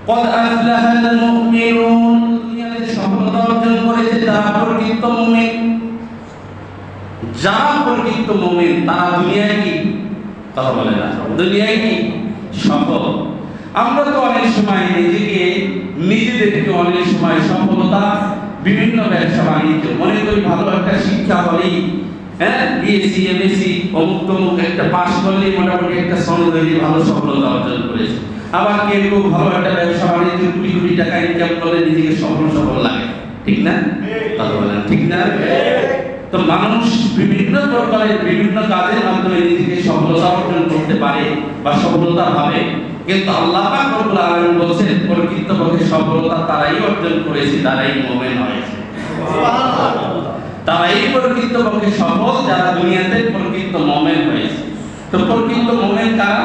قد أفلح المؤمنون দুনিয়াতে সফলতা অর্জন করেছে যারা প্রকৃত মুমিন যারা প্রকৃত মুমিন তারা দুনিয়ায় কি কথা বলে না দুনিয়ায় কি সফল আমরা তো অনেক সময় নিজেকে নিজেদেরকে অনেক সময় সফলতা বিভিন্ন ব্যবসা বাণিজ্য মনে করি ভালো একটা শিক্ষা হলেই হ্যাঁ বিএসসি এমএসসি অমুক তমুক একটা পাস করলেই মোটামুটি একটা সনদ হয়ে ভালো সফলতা অর্জন করেছে আবার কেউ ভালো একটা ব্যবসা বাণিজ্য কোটি কোটি টাকা ইনকাম করলে নিজেকে সফল সফল লাগে। ঠিক না? কথা বলেন ঠিক না? তো মানুষ বিভিন্ন প্রকারের বিভিন্ন কাজের মাধ্যমে নিজেকে সফলতা অর্জন করতে পারে বা সফলতা ভাবে। কিন্তু আল্লাহ পাক রব্বুল আলামিন বলেন প্রকৃতপক্ষে সফলতা তারাই অর্জন করেছে তারাই মুমিন হয়েছে। তারাই প্রকৃতপক্ষে সফল যারা দুনিয়াতে প্রকৃত মুমিন হয়েছে। তো প্রকৃত মুমিন কারা?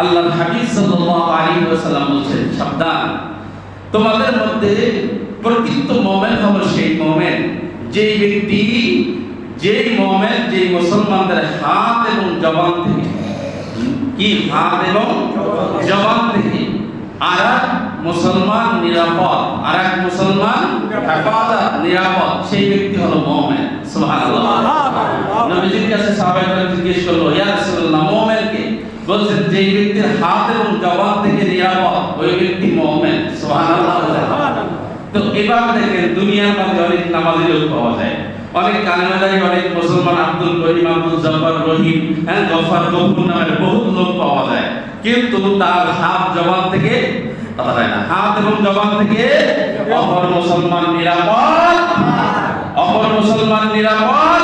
আল্লাহর হাবিব সাল্লাল্লাহু আলাইহি ওয়াসাল্লাম বলেন সাবধান। তোমাদের মধ্যে প্রকৃত মুমিন হলো সেই মুমিন। যেই ব্যক্তি যেই মুমিন যেই মুসলমানদের হাত এবং জবান থেকে। কি? হাত এবং জবান থেকে। আর মুসলমান নিরাপদ আর এক মুসলমান হেফাজত নিরাপদ। সেই ব্যক্তি হলো মুমিন। সুবহানাল্লাহ। নবীজির কাছে সাহাবায়ে জিজ্ঞেস করল ইয়া রাসূলুল্লাহ মুমিন বলছেন যেই ব্যক্তির হাত এবং জবান থেকে নিরাপদ ওই ব্যক্তি মুমিন সুবহানাল্লাহ তো এবার দেখেন দুনিয়ার মধ্যে অনেক নামাজি লোক পাওয়া যায়। অনেক কালেমাদারি অনেক মুসলমান আব্দুল করিম আব্দুল জব্বার রহিম হ্যাঁ গফার গফুর নামের বহুত লোক পাওয়া যায়। কিন্তু তার হাত জবান থেকে কথা হয় না। হাত এবং জবান থেকে অপর মুসলমান নিরাপদ। অপর মুসলমান নিরাপদ।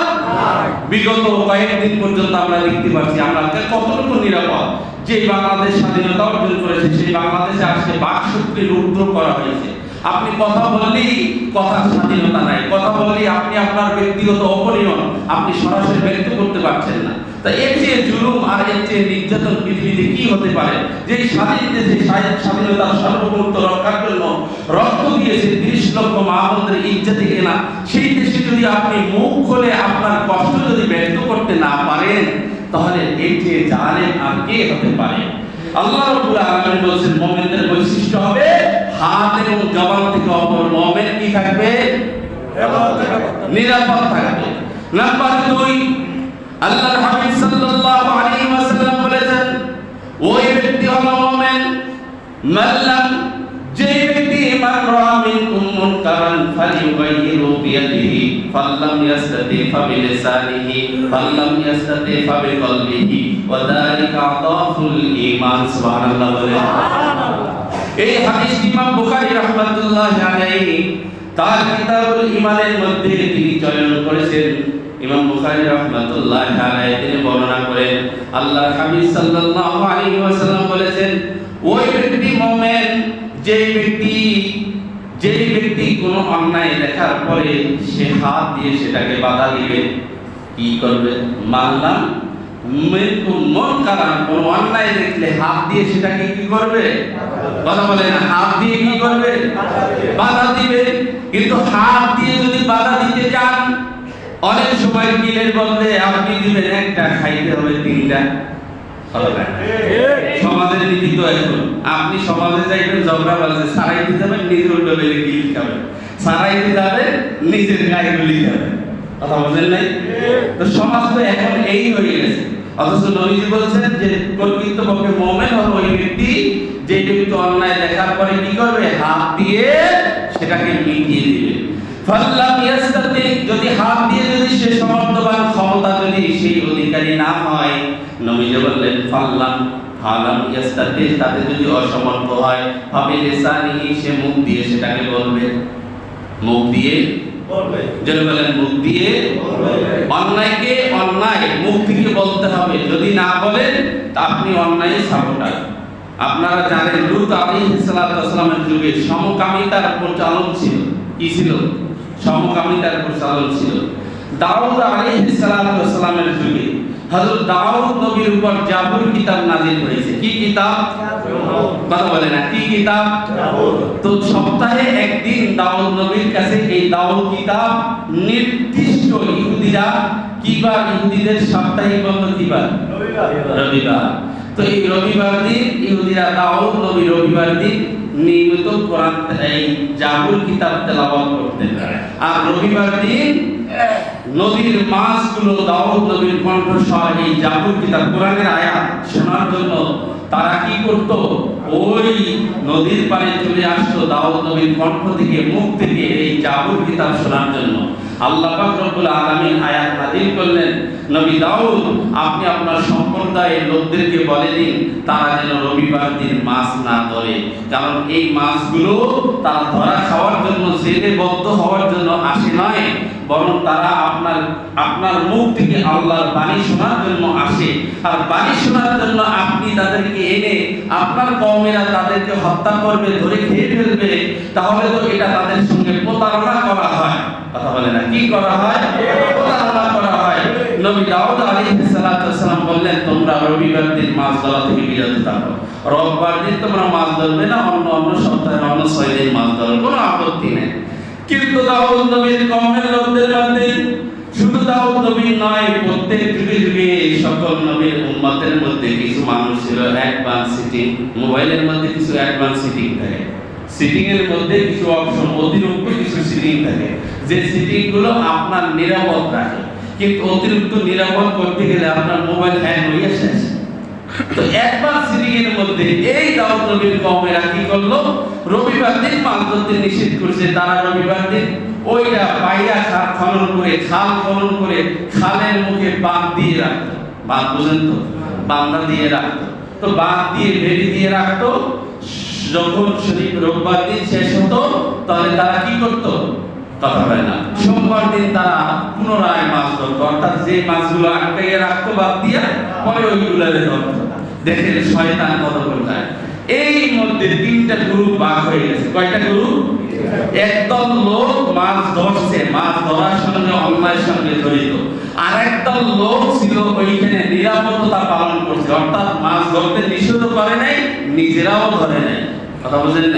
বিগত কয়েকদিন পর্যন্ত আমরা দেখতে পাচ্ছি আমরা কতটুকু নিরাপদ। যে বাংলাদেশ স্বাধীনতা অর্জন করেছে, সেই বাংলাদেশে আজকে বাক শক্তি রুদ্র করা হয়েছে। আপনি কথা বললেই কথার স্বাধীনতা নাই, কথা বললেই আপনি আপনার ব্যক্তিগত অপনিয়ন আপনি সরাসরি ব্যক্ত করতে পারছেন না। তা এর চেয়ে জুলুম আর এর চেয়ে নির্যাতন পৃথিবীতে কি হতে পারে? যে স্বাধীন দেশে স্বাধীনতার রক্ষার জন্য রক্ত দিয়েছে তিরিশ লক্ষ সেই দেশে যদি আপনি মুখ খুলে আপনার কষ্ট যদি ব্যক্ত করতে না পারেন, তাহলে এর চেয়ে জালেম আর কে হতে পারে? আল্লাহ রাব্বুল আলামিন বলেছেন, মুমিনদের বৈশিষ্ট্য হবে হাত এবং জবান থেকে অপর মুমিন কি থাকবে? নিরাপদ থাকবে। নাম্বার দুই, আল্লাহর হাবিব সাল্লাল্লাহু আলাইহি ওয়াসাল্লাম বলেছেন, ওই ব্যক্তি হলো মুমিন। মাল্লাম যে ব্যক্তি মান রা ফালিয়ুগাইয়িরু বিয়াদিহি ফাল্লাম ইয়াস্তাতি ফাবিলিসানিহি ফাল্লাম ইয়াস্তাতি ফাবিকলবিহি ওয়া যালিকা আদাফুল ঈমান সুবহানাল্লাহ বলে। এই হাদিস ইমাম বুখারী রাহমাতুল্লাহি আলাইহি তার কিতাবুল ঈমানের মধ্যে তিনি চয়ন করেছেন। ইমাম বুখারী রাহমাতুল্লাহি আলাইহি তিনি বর্ণনা করেন আল্লাহর হাবিব সাল্লাল্লাহু আলাইহি ওয়াসাল্লাম বলেছেন ওই ব্যক্তি মুমিন যে ব্যক্তি যেই ব্যক্তি কোনো অন্যায় দেখার পরে সে হাত দিয়ে সেটাকে বাধা দিবে, কি করবে? মানলাম মন কারণ কোন অন্যায় দেখলে হাত দিয়ে সেটাকে কি করবে? কথা বলে না, হাত দিয়ে কি করবে? বাধা দিবে। কিন্তু হাত দিয়ে যদি বাধা দিতে যান অনেক সময় কিলের বদলে আপনি দিবেন একটা, খাইতে হবে তিনটা। সমাজের এখন আপনি সমাজে যাইবেন ঝগড়া বাজে নিজের উল্টো বেলে নিজের গায়ে কথা বলেন নাই? তো সমাজ তো এখন এই হয়ে গেছে। অথচ নবীজি বলছেন যে, প্রকৃত পক্ষে মোমেন ওই ব্যক্তি যে ব্যক্তি অন্যায় দেখার পরে কি করবে? হাত দিয়ে সেটাকে মিটিয়ে দিবে। ফাল্লাম ইয়াস্তাতি যদি হাত দিয়ে যদি সে সমর্থবান ক্ষমতা যদি সেই অধিকারী না হয় নবীজি বললেন ফাল্লাম ফালাম ইয়াস্তাতি তাতে যদি অসমর্থ হয় ফাবি লিসানিহি সে মুখ দিয়ে সেটাকে বলবে। মুখ দিয়ে? যেন বলেন মুখ দিয়ে? অন্যায়কে অন্যায় মুখ বলতে হবে। যদি না বলেন তা আপনি অন্যায় সাপোর্টার আপনারা জানেন লুত আলাইহিস সালামের যুগে সমকামিতার প্রচলন ছিল। কি ছিল? সমকামিতার প্রচলন ছিল। দাউদ আলাইহিস সালামের যুগে হযরত দাউদ নবীর উপর জাবুর কিতাব নাযিল হয়েছে। কি কিতাব? কথা বলে না কি কিতাব? তো সপ্তাহে একদিন দাউদ নবীর কাছে এই দাউদ কিতাব নির্দিষ্ট ইহুদিরা কিবার ইহুদিদের সাপ্তাহিক বন্ধ কিবার? রবিবার। তো এই রবিবার দিন ইহুদিরা দাউদ নবী রবিবার দিন নিয়মিত কোরআন এই জাবুর কিতাব তেলাওয়াত করতেন আর রবিবার দিন নদীর মাছগুলো দাউদ নবীর কণ্ঠস্বর, এই জাবুর কিতাব, কোরআনের আয়াত শোনার জন্য তারা কি করত? ওই নদীর পাড়ে চলে আসতো দাউদ নবীর কণ্ঠ থেকে, মুখ থেকে এই জাবুর কিতাব শোনার জন্য। আল্লাহ পাক রব্বুল আলামিন আয়াত নাযিল করলেন নবী দাউদ, আপনি আপনার সম্প্রদায়ের লোকদেরকে বলে দিন তারা যেন রবিবার দিন মাছ না ধরে। কারণ এই মাছগুলো তারা ধরা খাওয়ার জন্য, জেলে বদ্ধ হওয়ার জন্য আসে নয় বরং তারা আপনার আপনার মুখ থেকে আল্লাহর বাণী শোনার জন্য আসে। আর বাণী শোনার জন্য আপনি তাদেরকে এনে, আপনার কওমেরা তাদেরকে হত্যা করবে, ধরে খেয়ে ফেলবে। তাহলে তো এটা তাদের সঙ্গে প্রতারণা করা হয়। কথা বলে না, কি করা হয়? প্রতারণা নবী দাউদ বললেন, তোমরা রবিবার দিন মাছ ধরা থেকে বিরত থাকো। দিন তোমরা মাছ ধরবে না, অন্য অন্য সপ্তাহে অন্য ছয় দিন মাছ ধরো কোনো আপত্তি নেই। কিন্তু দাউদ নবীর কওমের লোকদের মধ্যে, শুধু দাউদ নবী নয়, প্রত্যেক যুগে যুগে সকল নবীর উম্মতের মধ্যে কিছু মানুষ ছিল অ্যাডভান্স সিটিং মোবাইলের মধ্যে কিছু অ্যাডভান্স সিটিং থাকে। সিটিং এর মধ্যে কিছু অপশন অতিরিক্ত কিছু সিটিং থাকে। যে সিটিংগুলো আপনার নিরাপদ রাখে। কিন্তু অতিরিক্ত নিরাপদ করতে গেলে আপনার মোবাইল হ্যাং হয়ে শেষ। তো একবার সিরিজের মধ্যে এই দাউদ নবীর কওমেরা কি করল? রবিবার দিন মাছ ধরতে নিষেধ করছে। তারা রবিবার দিন ওইটা পাইয়া খাল খনন করে, খাল খনন করে খালের মুখে বাঁধ দিয়ে রাখতো। বাঁধ বুঝেন তো? বান্দা দিয়ে রাখতো। তো বাঁধ দিয়ে বেড়ি দিয়ে রাখতো। যখন শরীফ রোববার দিন শেষ হতো, তাহলে তারা কি করতো? কথা হয় না। সোমবার দিন তারা পুনরায় মাছ ধরতো। এই তিনটা ধরছে। মাছ ধরার সঙ্গে অন্যায়ের সঙ্গে জড়িত। আর একদল লোক নিরাপত্তা পালন করছে। অর্থাৎ মাছ ধরতে নিষেধ করে নাই, নিজেরাও ধরে নাই। কথা বুঝেন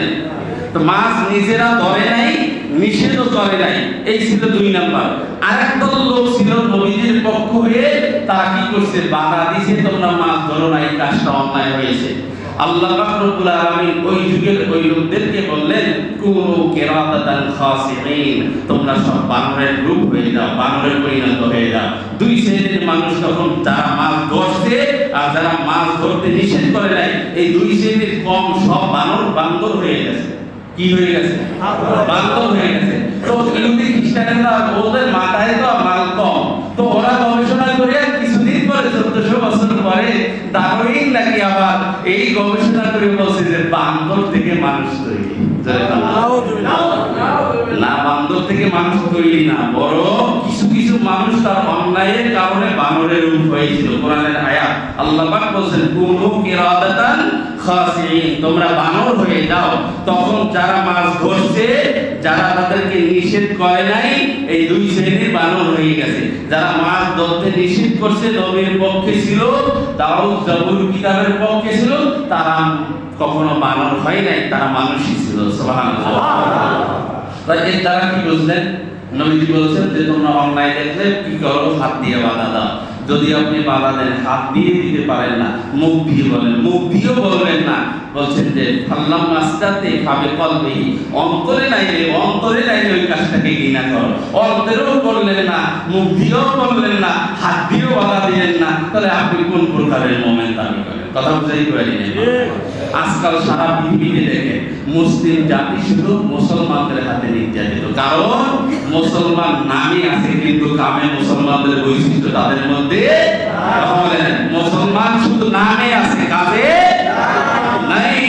মাছ নিজেরা ধরে নাই নিষেধ করে নাই। এই ছিল দুই নাম্বার। আরেকদল লোক ছিল নবীদের পক্ষ হয়ে তারা কি করছে? বাধা দিছে, তোমরা মাছ ধরো না এই কাজটা অন্যায় হয়েছে। আল্লাহ রব্বুল আলামিন ওই যুগের ওই লোকদেরকে বললেন, কুনু কিরাতাতান খাসিঈন তোমরা সব বানরের রূপ হয়ে যাও বানরের পরিণত হয়ে যাও। দুই শ্রেণির মানুষ তখন যারা মাছ ধরছে আর যারা মাছ ধরতে নিষেধ করে নাই, এই দুই শ্রেণির কম সব বানর বান্দর হয়ে গেছে। কি হয়ে গেছে? বান্দর হয়ে গেছে। তো ইহুদি খ্রিস্টানেরা ওদের মাথায় তো মাল কম তো ওরা গবেষণা করে কিছুদিন পরে, চোদ্দশো বছর পরে দারুইন নাকি আবার এই গবেষণা করে বলছে যে বান্দর থেকে মানুষ তৈরি। না, বান্দর থেকে মানুষ তৈরি না বড় কিছু কিছু মানুষ তার অন্যায়ের কারণে বানরের রূপ হয়েছিল। কোরআনের আয়াত, আল্লাহ পাক বলেন কুনু কিরাদাতান তোমরা বানর হয়ে যাও। তখন যারা মাছ ধরছে, যারা তাদেরকে নিষেধ করে নাই, এই দুই শ্রেণির বানর হয়ে গেছে। যারা মাছ ধরতে নিষেধ করছে, নবীর পক্ষে ছিল জাবুর কিতাবের পক্ষে ছিল, তারা কখনো বানর হয় নাই, তারা মানুষই ছিল। তাই দ্বারা কি বুঝলেন? নবীজি বলছেন যে, তোমরা অন্যায় দেখলে কি করো? হাত দিয়ে বাধা দাও। যদি আপনি বাধা দেন হাত দিয়ে দিতে পারেন না, মুখ দিয়ে বলেন, মুখ দিয়েও বলবেন না। বলছেন যে, ফাল্লাম মাস্টাতে ভাবে কলবে, অন্তরে নাই রে অন্তরে নাই ওই কাজটাকে ঘৃণা করো। অন্তরেও বললেন না, মুখ দিয়েও বললেন না, হাত দিয়েও বাধা দিলেন না। তাহলে আপনি কোন প্রকারের মোমেন্ট দাবি করেন? কথা বুঝাই পারি আজকাল সারা পৃথিবীতে দেখে মুসলিম জাতি শুধু মুসলমানদের হাতে নির্যাতিত। কারণ মুসলমান নামে আছে, কিন্তু কামে মুসলমানদের বৈশিষ্ট্য তাদের মধ্যে মুসলমান শুধু নামে আছে কাজে নাই।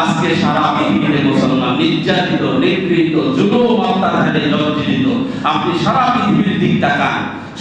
আজকে সারা পৃথিবীতে মুসলমান নির্যাতিত নিগৃহীত যুব মাত্রার হাতে জর্জরিত। আপনি সারা পৃথিবীর দিক তাকান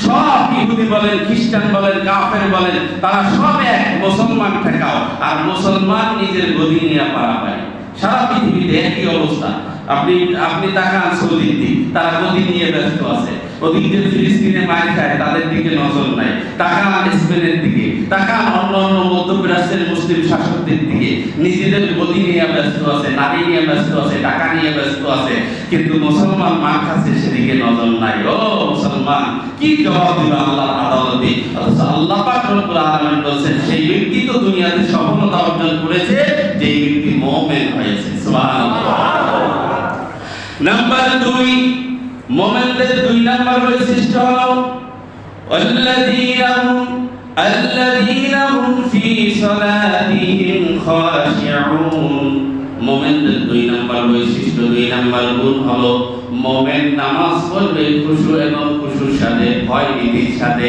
সব ইহুদি বলেন, খ্রিস্টান বলেন, কাফের বলেন, তারা সব এক, মুসলমান ঠেকাও। আর মুসলমান নিজের গদি নিয়ে পারা পায় সারা পৃথিবীতে একই অবস্থা। আপনি আপনি তাকান সৌদির দিক তারা গদি নিয়ে ব্যস্ত আছে। ওদিকে ফিলিস্তিনে মায়ের খায়, তাদের দিকে নজর নাই। তাকান স্পেনের দিকে তাকান অন্য অন্য মধ্যপ্রাচ্যের মুসলিম শাসকদের দিকে। নিজেদের গদি নিয়ে ব্যস্ত আছে, নারী নিয়ে ব্যস্ত আছে, টাকা নিয়ে ব্যস্ত আছে, কিন্তু মুসলমান মা কাছে সেদিকে নজর নাই। ও মুসলমান, কি জবাব দিবে আল্লাহর আদালতে? আল্লাহ পাক রব্বুল আলামিন বলেন সেই ব্যক্তি তো দুনিয়াতে সফলতা অর্জন করেছে যে ব্যক্তি মুমিন হয়েছে। সুবহানাল্লাহ। নাম্বার দুই মোমেনদের দুই নাম্বার বৈশিষ্ট্য হলো, আল্লাযীনাহুম আল্লাযীনাহুম ফি সালাতিহিম খাশি'উন। মোমেনদের দুই নাম্বার বৈশিষ্ট্য, দুই নাম্বার গুণ হলো মোমেন নামাজ পড়বে খুশু এবং খুশুর সাথে, ভয় ভীতির সাথে,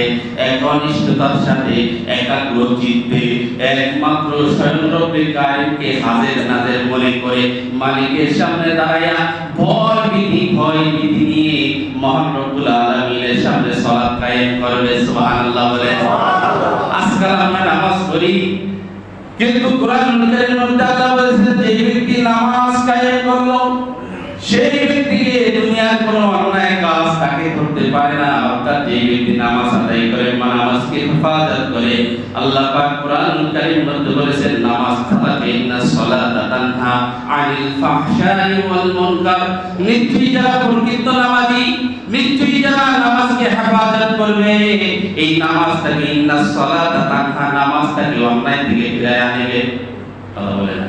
একনিষ্ঠতার সাথে, একাগ্র চিত্তে। একমাত্র স্বয়ং রব্বে কারিমকে হাজের নাজের মনে করে মালিকের সামনে দাঁড়ায়া ভয় ভীতি ভয় ভীতি নিয়ে মহান রব্বুল আলামিনের সামনে সালাত কায়েম করবে, সুবহানাল্লাহ বলে। আজকাল আমরা নামাজ পড়ি, কিন্তু কোরআন কারীমের মধ্যে আল্লাহ বলেছেন, যে ব্যক্তি নামাজ কায়েম করল, সেই কোনো অন্যায় কাজ তাকে করতে পারে না। অর্থাৎ যে ব্যক্তি নামাজ আদায় করে নামাজকে হেফাজত করে, আল্লাহ পাক কোরআন কারীম মধ্যে বলেছেন, নামাজ খালাকে ইন্নাস সালাতা তানহা আনিল ফাহশাই ওয়াল মুনকার। নিশ্চয়ই যারা প্রকৃত নামাজি, নিশ্চয়ই যারা নামাজকে হেফাজত করবে, এই নামাজটাকে ইন্নাস সালাতা তানহা নামাজটাকে অন্যায় থেকে ফিরায় আনবে। কথা বলে না।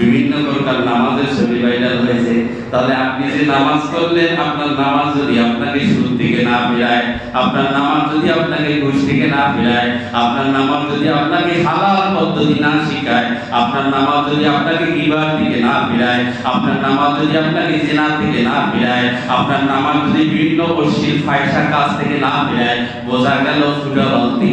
বিভিন্ন প্রকার নামাজের ছবি ভাইরাল হয়েছে। তাহলে আপনি যে নামাজ করলেন আপনার নামাজ যদি আপনাকে সুদ থেকে না ফেরায়, আপনার নামাজ যদি আপনাকে ঘুষ থেকে না ফেরায়, আপনার নামাজ যদি আপনাকে হালাল পদ্ধতি না শেখায়, আপনার নামাজ যদি আপনাকে গিবার থেকে না ফেরায়, আপনার নামাজ যদি আপনাকে জেনা থেকে না ফেরায়, আপনার নামাজ যদি বিভিন্ন অশ্লীল ফায়সা কাজ থেকে না ফেরায়, বোঝা গেল ফুটা বালতি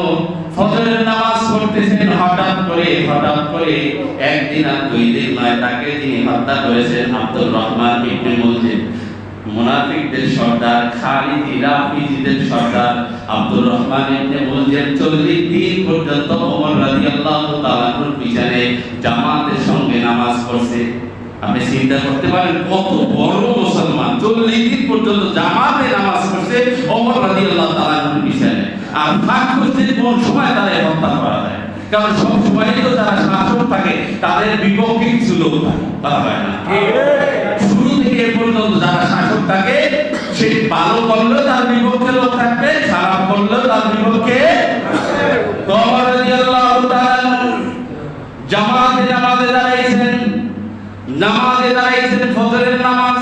ফজরের নামাজ পড়তেছেন, হঠাৎ করে হঠাৎ করে একদিন আর দুই দিন নয়, তাকে তিনি হত্যা করেছেন আব্দুর রহমান ইবনে মুলজিম মুনাফিকদের সর্দার খালিদ রাফিজিদের সর্দার আব্দুর রহমান ইবনে মুলজিম 40 দিন পর্যন্ত ওমর রাদিয়াল্লাহু তাআলার পিছনে জামাতের সঙ্গে নামাজ পড়ছে। আপনি চিন্তা করতে পারেন, কত বড় মুসলমান। চল্লিশ দিন পর্যন্ত জামাতে নামাজ পড়ছে ওমর রাদিয়াল্লাহু তাআলার পিছনে। আর ভাগ করছে কোন সময় তাদের হত্যা করা যায়। কারণ সব সময় তো যারা শাসক থাকে তাদের বিপক্ষে কিছু লোক থাকে হয় না। শুরু থেকে পর্যন্ত যারা শাসক থাকে সে ভালো করলেও তার বিপক্ষে লোক থাকবে খারাপ করলেও তার বিপক্ষে জামাতে নামাজে দাঁড়াইছেন নামাজে দাঁড়াইছেন ফজরের নামাজ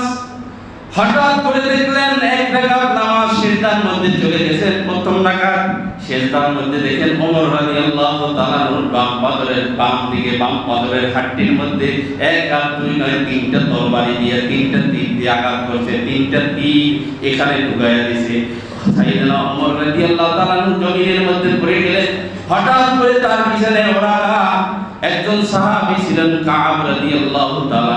হঠাৎ করে দেখলেন এক রাকাত নামাজ সেজদার মধ্যে চলে গেছেন প্রথম রাকাত সেজদার মধ্যে দেখেন ওমর রাদিয়াল্লাহু তাআলা বাম পাদরের বাম দিকে, বাম পাদরের হাড্ডির মধ্যে এক আর দুই নয়, তিনটা তরবারি দিয়ে, তিনটা তীর দিয়ে আঘাত করছে, তিনটা তীর এখানে ঢুকাইয়া দিছে। সাইয়েদনা ওমর রাদিয়াল্লাহু তাআলা জমিনের মধ্যে পড়ে গেলেন। হঠাৎ করে তার পিছনে ওরা একজন সাহাবী ছিলেন কাব রাদিয়াল্লাহু তাআলা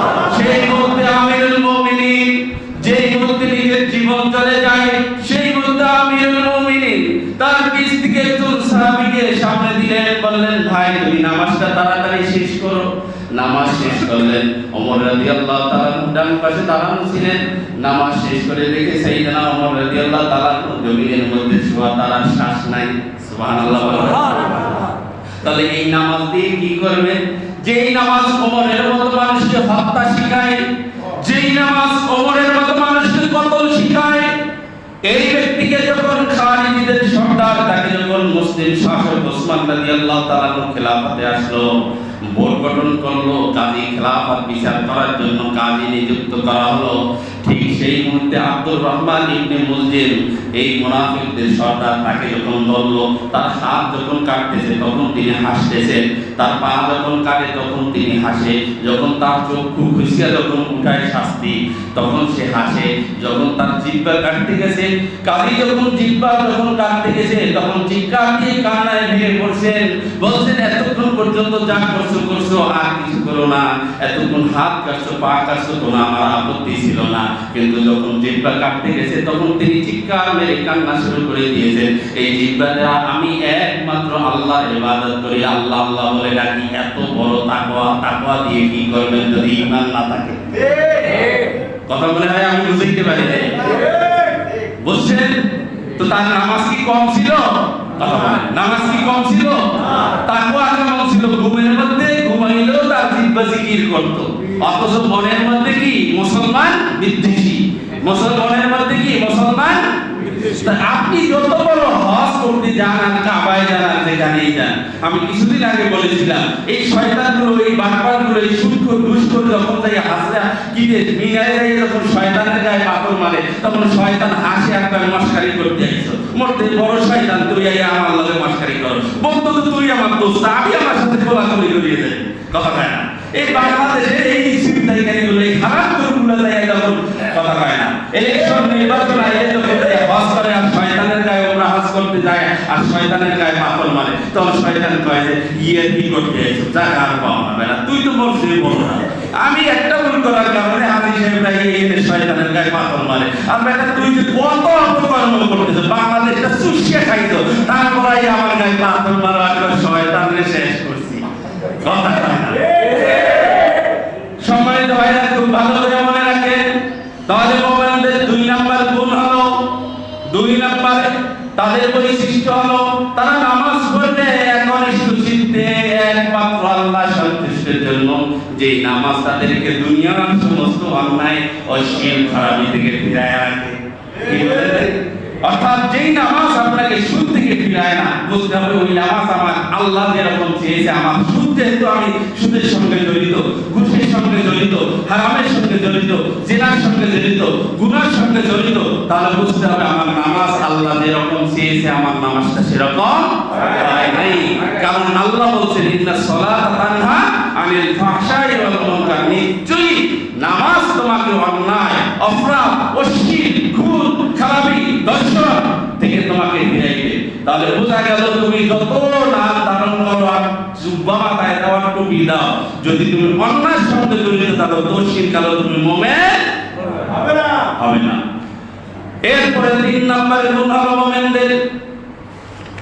করলেন। ওমর রাদিয়াল্লাহু তাআলা ডান পাশে দাঁড়ানো ছিলেন। নামাজ শেষ করে দেখে সাইয়েদনা ওমর রাদিয়াল্লাহু তাআলা জমিনের মধ্যে শোয়া তার আর শ্বাস নাই। বলেন। তাহলে এই নামাজ দিয়ে কি করবে? যেই নামাজ ওমরের মতো মানুষকে হত্যা শিখায়, যেই নামাজ ওমরের মতো মানুষকে কতল শিখায়, এই ব্যক্তিকে যখন খালিদের সর্দার, তাকে যখন মুসলিম শাসক ওসমান রাদিয়াল্লাহু তাআলা খেলাফতে আসলো বোর্ড গঠন করল, কাজী খেলাফত বিচার করার জন্য কাজী নিযুক্ত করা হলো। ঠিক সেই মুহূর্তে আব্দুর রহমান ইবনে মুজিদ এই মুনাফিকদের সর্দার তাকে যখন ধরলো তার হাত যখন কাটতেছে তখন তিনি হাসতেছেন তার পা যখন কাটে তখন তিনি হাসে। যখন তার চক্ষু খুশিয়া যখন উঠায় শাস্তি, তখন সে হাসে। যখন তার জিব্বা কাটতে গেছে কাজী যখন জিব্বা যখন কাটতে গেছে, তখন চিৎকার দিয়ে কান্নায় ভেঙে পড়ছেন। বলছেন, এতক্ষণ পর্যন্ত যা করছ করছ, আর কিছু করো না। এতক্ষণ হাত কাটছো, পা কাটছো, কোনো আমার আপত্তি ছিল না। কিন্তু যখন জিব্বা কাটতে গেছে, তখন তিনি চিৎকার মেরে কান্না শুরু করে দিয়েছেন। এই জিব্বা দ্বারা আমি একমাত্র আল্লাহর ইবাদত করি, আল্লাহ আল্লাহ বলে ডাকি, এত বড় তাকওয়া তাকওয়া দিয়ে কি করবেন যদি ঈমান না থাকে? কথা বলে ভাই, আমি বুঝাইতে পারি নাই। বুঝছেন? তো তার নামাজ কি কম ছিল। নামাজ কি কম ছিল? তাকওয়া কেমন ছিল? ঘুমের মধ্যে ঘুমাইলেও তার জিব্বা জিকির করত। অথচ মনের মধ্যে কি? মুসলমান বিদ্বেষী। মুসলমানের মধ্যে কি? মুসলমান আপনি যত বড় হজ করতে যান আর কাবায় যান আর যেখানেই যান। আমি কিছুদিন আগে বলেছিলাম, এই শয়তানগুলো, এই বাটপারগুলো, এই সূক্ষ্ম দুষ্ট যখন যাই হাসরা কি যে মিনায় যাই যখন শয়তানের গায়ে পাথর মারে, তখন শয়তান হাসে একটা মস্কারি করতে আইছো মরতে বড় শয়তান, তুই আই আমার লগে মস্কারি কর। বন্ধু, তো তুই আমার দোস্ত, আমি আমার সাথে কোলাকুলি করিয়ে যাই কথা কয় না। এই বাংলাদেশে এই সিদ্ধান্তগুলো এই খারাপ করগুলো যায় যখন, কথা কয় না। ইলেকশন নির্বাচন আইলে যখন যায় হজ করে আর শয়তানের গায়ে ওরা হজ করতে যায় আর শয়তানের গায়ে পাথর মারে, তখন শয়তান কয় যে ইয়ে কি করতে আইছো? যা আর পাও না তুই তো বলছিস বল না। আমি একটা ভুল করার কারণে হাজি সাহেব রাই এনে শয়তানের গায়ে পাথর মারে। আর বেটা, তুই যে কত অপকর্ম করতেছ, বাংলাদেশটা চুষিয়ে খাইছো, তারপরে আমার গায়ে পাথর মারা শয়তানরে শেষ করছি। কথা সম্মানিত ভাইরা খুব ভালো করে মনে রাখেন তাহলে মোমেনদের দুই নাম্বার গুণ হলো দুই নাম্বার তাদের বৈশিষ্ট্য হলো, তারা নামাজ পড়লে একনিষ্ঠ চিত্তে একমাত্র আল্লাহ সন্তুষ্টের জন্য। যে নামাজ তাদেরকে দুনিয়ার সমস্ত অন্যায়, অশ্লীল, খারাপি থেকে ফিরায় রাখে অর্থাৎ যেই নামাজ আপনাকে সুদ থেকে ফিরায় না, বুঝতে হবে ওই নামাজ আমার আল্লাহ যেরকম চেয়েছে, আমার সুদ যেহেতু আমি সুদের সঙ্গে জড়িত হারামের সঙ্গে জড়িত, জেনার সঙ্গে জড়িত, গুনার সঙ্গে জড়িত, তাহলে বুঝতে হবে আমার নামাজ আল্লাহ যেরকম চেয়েছে, আমার নামাজটা সেরকম নাই। কারণ আল্লাহ বলছেন, ইন্না সলাত তানহা আনিল ফাহশাই নিশ্চয়ই নামাজ তোমাকে অন্যায়, অপরাধ, অশ্লীল, খুন, খারাপি, দর্শন থেকে তোমাকে ফিরাইবে তাহলে বোঝা গেল তুমি যত নাম ধারণ করো আর জুব্বা মাথায় দেওয়ার টুপি দাও যদি তুমি অন্যায়ের সঙ্গে জড়িত থাকো দোষীর কালো তুমি মোমেন হবে না হবে না এরপরে তিন নম্বরে গুণ হলো মোমেনদের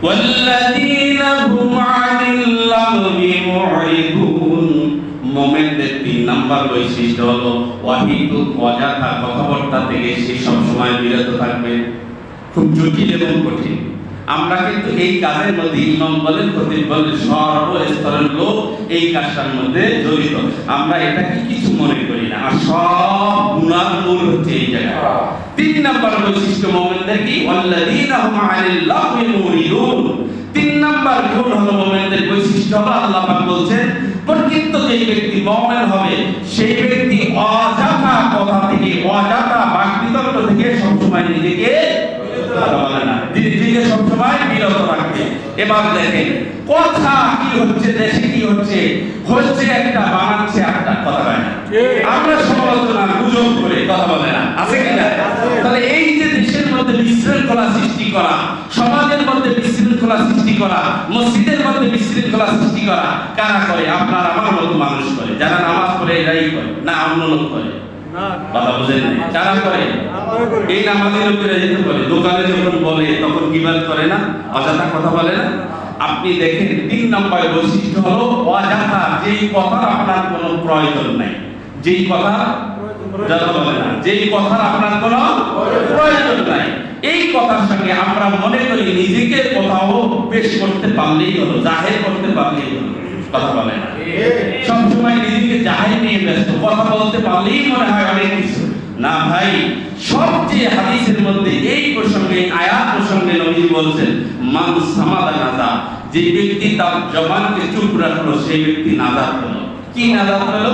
والذين هم عن اللغو معرضون মোমেনদের তিন নাম্বার বৈশিষ্ট্য হলো ওয়াহিদ অযথা কথাবার্তা থেকে সে সবসময় বিরত থাকবে খুব জটিল এবং কঠিন আমরা কিন্তু এই কাজের মধ্যে ইমাম বলেন খতিব বলেন সর্বস্তরের লোক এই কাজটার মধ্যে জড়িত। আমরা এটাকে কিছু মনে করি না। আর সব গুণার মূল হচ্ছে এই জায়গায়। তিন নাম্বার বৈশিষ্ট্য মোমেনদের কি? ওয়াল্লাযীনা হুম আনিল লাগwi মুরিদুন। তিন নাম্বার গুণ হলো মোমেনদের বৈশিষ্ট্য হলো আল্লাহ পাক বলছেন প্রকৃত যেই ব্যক্তি মুমিন হবে সেই ব্যক্তি অযথা কথা থেকে অযথা বাক বিতর্ক থেকে সবসময় নিজেকে কথা বলে না। নিজেকে সবসময় বিরত রাখবে এবার দেখেন কথা কি হচ্ছে দেশে কি হচ্ছে হচ্ছে একটা বানাচ্ছে একটা কথা হয় না। আমরা সমালোচনা গুজব করে কথা বলে না। আছে কি না? তাহলে এই যে দেশের মধ্যে বিশৃঙ্খলা সৃষ্টি করা সমাজের মধ্যে বিশৃঙ্খলা সৃষ্টি করা মসজিদের মধ্যে বিশৃঙ্খলা সৃষ্টি করা কারা করে? আপনার আমার মতো মানুষ করে। যারা নামাজ পড়ে এরাই করে। না অন্য লোক করে। কথা বুঝেন নাই? কারা এই নামাজি লোকেরা যেতে দোকানে যখন বলে, তখন কিবাদ করে না? অযথা কথা বলে না? আপনি দেখেন, তিন নম্বর বৈশিষ্ট্য হলো, অযথা যেই কথার আপনার কোনো প্রয়োজন নাই। যেই কথা বলে না, যেই কথার আপনার কোনো প্রয়োজন নাই। এই কথার সঙ্গে আমরা মনে করি, নিজেকে কোথাও পেশ করতে পারলেই হলো, জাহের করতে পারলেই হলো। কথা বলে না। সবসময় নিজেকে জাহের নিয়ে ব্যস্ত। কথা বলতে পারলেই মনে হয় অনেক কিছু। না ভাই, সবচেয়ে হাদিসের মধ্যে এই প্রসঙ্গে, আয়াত প্রসঙ্গে নবী বলছেন, মান সামাদা নাজা যে ব্যক্তি তার জবানকে চুপ রাখল সেই ব্যক্তি নাজাত হলো। কি নাজাত হলো?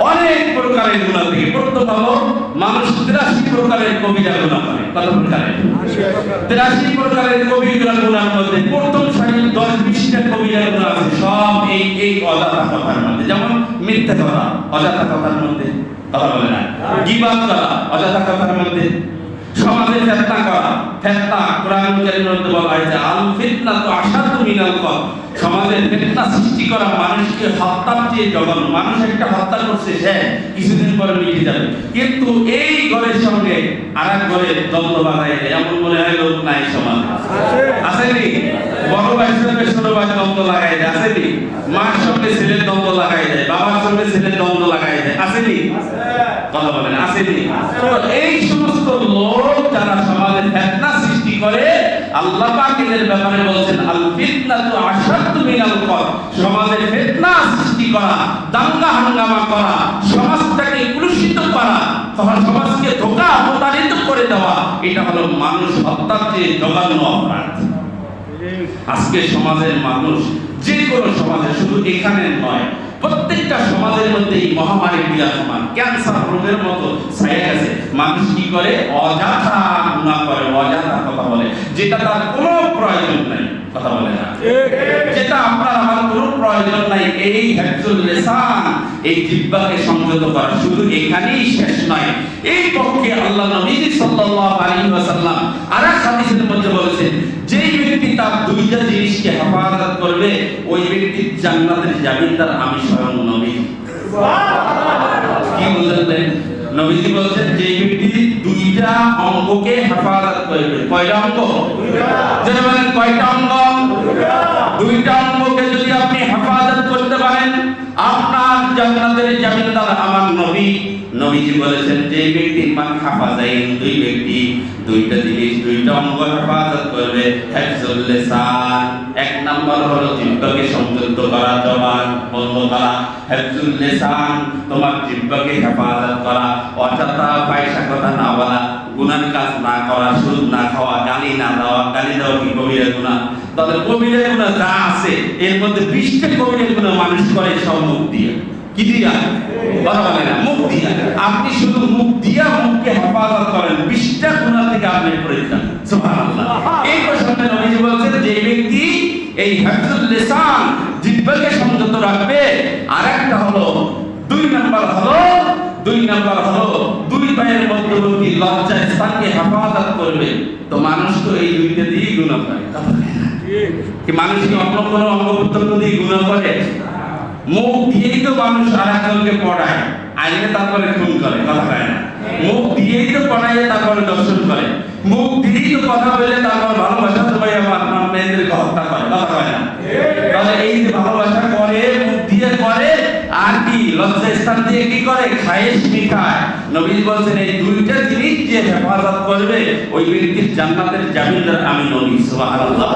অনেক প্রকারের গুণা থেকে প্রথম হলো। মানুষ তিরাশি প্রকারের কবিরা গুণা করে। কত প্রকারের তিরাশি প্রকারের কবিরা গুণার মধ্যে প্রথম সারির দশ বিশটা কবিরা গুণা আছে। সব এই এই অজাতা কথার মধ্যে। যেমন মিথ্যা কথা অজাতা কথার মধ্যে কথা বলে না। গিবাদ করা অজাতা কথার মধ্যে। সমাজে ফেতনা করা, ফেতনা কোরআন কারীমের মধ্যে বলা হয়েছে, আল ফিতনা তো আশাদু মিনাল কত সমাজে ফিতনা সৃষ্টি করা মানুষকে হত্যার চেয়ে জঘন্য মানুষ একটা হত্যা করছে, সে কিছুদিন পরে মিটে যাবে। কিন্তু এই ঘরের সঙ্গে আর এক ঘরে দ্বন্দ্ব বাধাই এমন মনে হয় লোক নাই সমাজ। আসেনি বড় ভাইয়ের সঙ্গে ছোট ভাই দ্বন্দ্ব লাগাই দেয়। আসেনি মার সঙ্গে ছেলের দ্বন্দ্ব লাগাই দেয়। বাবার সঙ্গে ছেলের দ্বন্দ্ব লাগাই দেয়। আসেনি কথা বলেন আসেনি তো এই সমস্ত লোক যারা সমাজে ফিতনা সৃষ্টি করে আল্লাহ পাক এদের ব্যাপারে বলছেন, আল ফিতনাতু আশাদ্দু মিনাল কত সমাজে ফিতনা সৃষ্টি করা, দাঙ্গা হাঙ্গামা করা, সমাজটাকে কলুষিত করা, তখন সমাজকে ধোঁকা প্রতারিত করে দেওয়া, এটা হলো মানুষ হত্যার চেয়ে জঘন্য অপরাধ। আজকে সমাজের মানুষ যে কোনো সমাজে শুধু এখানে নয় প্রত্যেকটা সমাজের মধ্যে এই মহামারী বিরাজমান। ক্যান্সার রোগের মতো ছায়া গেছে। মানুষ কি করে? অযথা গুণা করে অযথা কথা বলে। যেটা তার কোনো প্রয়োজন নাই কথা বলে না। যেটা আপনার আমার প্রয়োজন নাই এই হেফজুল লিসান এই জিহ্বাকে সংযত করা। শুধু এখানেই শেষ নয় এই পক্ষে আল্লাহ নবী সাল্লাল্লাহু আলাইহি ওয়াসাল্লাম আরেক হাদিসের মধ্যে বলেছেন যেই ব্যক্তি তার দুইটা জিনিসকে হেফাজত করবে ওই ব্যক্তির জান্নাতের জামিনদার আমি স্বয়ং নবী। কি বুঝলেন নবীজি বলছেন যে ব্যক্তি দুইটা অঙ্গকে হেফাজত করবে। কয়টা অঙ্গ যেটা বলেন কয়টা অঙ্গ দুইটা অঙ্গকে যদি আপনি হেফাজত করতে পারেন, আপনার জান্নাতের নবী নবীজি বলেছেন, যে ব্যক্তি মান হাফাজাইন দুই ব্যক্তি দুইটা জিনিস, দুইটা অঙ্গ হেফাজত করবে, হেফজুল লিসান। এক নাম্বার হলো জিহ্বাকে সংযুক্ত করা, জবান বন্ধ করা হেফজুল লিসান, তোমার জিহ্বাকে হেফাজত করা। অযথা পয়সা কথা না বলা, গুনার কাজ না করা, সুদ না খাওয়া, গালি না দেওয়া, গালি দেওয়া কি কবিরা গুনাহ? তাহলে কবিরা গুনাহ যা আছে, এর মধ্যে বিশটা কবিরা গুনাহ মানুষ করে, সব মুখ দিয়ে। কি দিয়া? আপনি শুধু মুখ দিয়া মুখকে হেফাজত করেন। বিশটা গুনাহ থেকে আপনি পরিত্রাণ এই প্রসঙ্গে নবীজি বলছেন, যে ব্যক্তি এই হেফজুল লিসান জিহ্বাকে সংযত রাখবে, আরেকটা হলো, দুই নাম্বার হলো, দুই নাম্বার হলো, দুই পায়ের মধ্যবর্তী লজ্জা স্থানকে হেফাজত করবে। তো মানুষ তো এই দুইটা দিয়েই গুণা করে। কি মানুষ কি অন্য কোনো অঙ্গ প্রত্যঙ্গ দিয়ে গুণা করে? মুখ দিয়েই তো মানুষ আর পড়ায়, আইনে তারপরে খুন করে, কথা কয় না। মুখ দিয়েই তো পড়ায়, তারপরে দর্শন করে। মুখ দিয়েই তো কথা বলে, তারপর ভালোবাসা তো ভাই আমার মেয়েদেরকে হত্যা করে, কথা কয় না। তাহলে এই যে ভালোবাসা করে, মুখ দিয়ে করে, আর কি লজ্জা স্থান দিয়ে কি করে? খায়েশ মিঠায়। নবী বলছেন, এই দুইটা জিনিস যে হেফাজত করবে, ওই ব্যক্তির জান্নাতের জামিনদার আমি নবী, সুবহানাল্লাহ।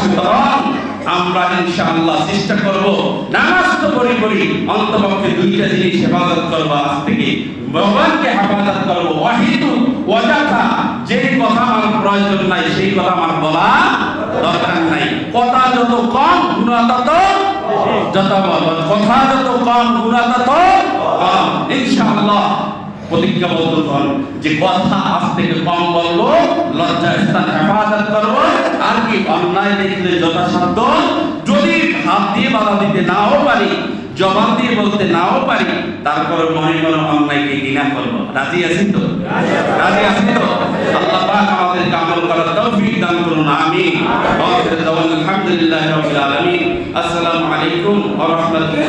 সুতরাং আমরা ইনশাআল্লাহ চেষ্টা করব নামাজ তো পড়ি পড়ি, অন্তপক্ষে দুইটা জিনিস হেফাজত করব আজ থেকে। ভগবানকে হেফাজত করব। অহিতু, অযথা যে কথা আমার প্রয়োজন নাই, সেই কথা আমার বলা দরকার নাই। কথা যত কম গুণা তত যত কথা যত কম গুণা তত কম। ইনশাআল্লাহ প্রতিজ্ঞাবদ্ধ হন যে কথা আজ থেকে কম বলব লজ্জা স্থান হেফাজত করব। আর কি, অন্যায় দেখলে যথাসাধ্য। যদি হাত দিয়ে বাধা দিতে নাও পারি জবান দিয়ে বলতে নাও পারি, তারপরে মনে মনে অন্যায়কে ঘৃণা করব। রাজি আছি তো? রাজি আছি তো? আল্লাহ পাক আমাদেরকে আমল করার তৌফিক দান করুন, আমিন। আলহামদুলিল্লাহ আসসালামু আলাইকুম ওয়া রাহমাতুল্লাহি